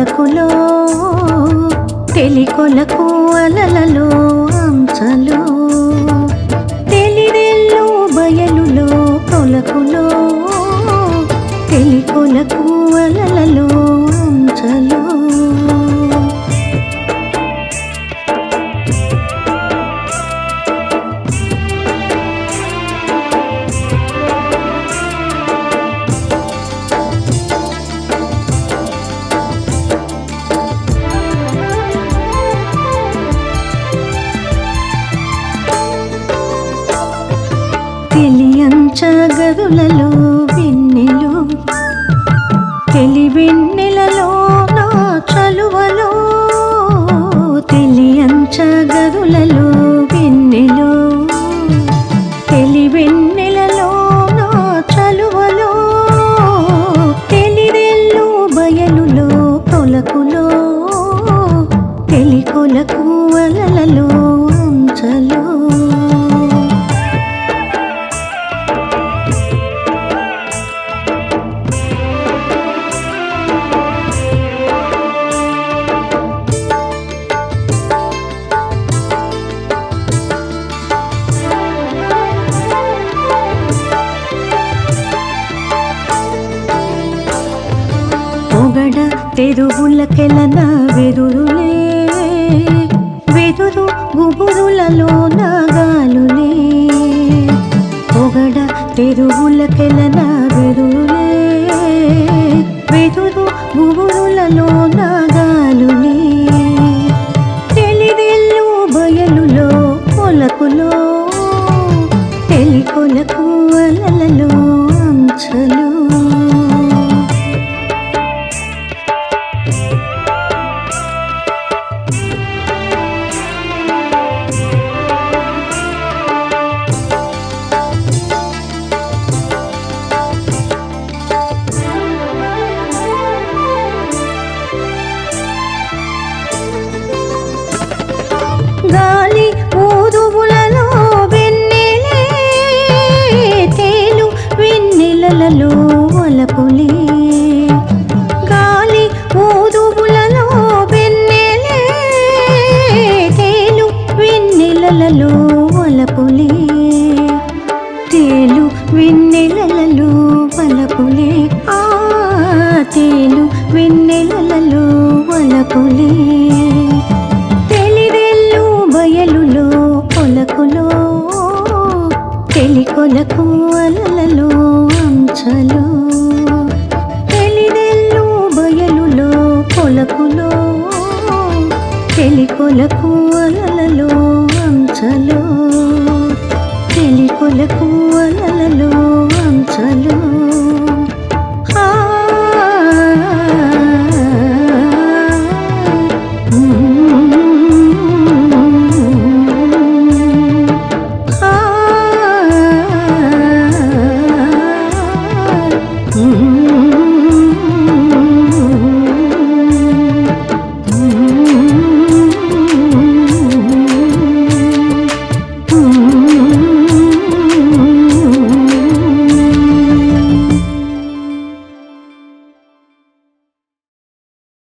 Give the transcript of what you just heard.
కొలకులో తెలికొలకు అలలలో అంచలు తెలియంచ గదులలో వెన్నెలు తెలివెన్నెలలో నా చలువలో తెలియంచ గదులలో వెన్నెలు తెలివెన్నెలలో నా చలువలో తెలిరెల్లు బయలులో కొలకులో తెలి కొలకు అంచలో తెరువులకెలన వెదురులే వెదురు గుబురులలో నాగాలులే. పొగడ తెరువులకెలన వెదురులే వెదురు గుబురులలో నాగాలులే. తెలిదెల్లు బయలులో కొలకులో తెలి కొలకు అలలలో అంచలో. అలలు ఒలపులే. గాలి ఊదుబులలో వెన్నెలే. తేలు వెన్నెలలో ఒలపులే. తేలు వెన్నెలలో పలపులి ఆ తేలు వెన్నెలలో వలపులే తెలివెల్లు బయలులో కొలకులో తెలికొలకు అలలు పాలకు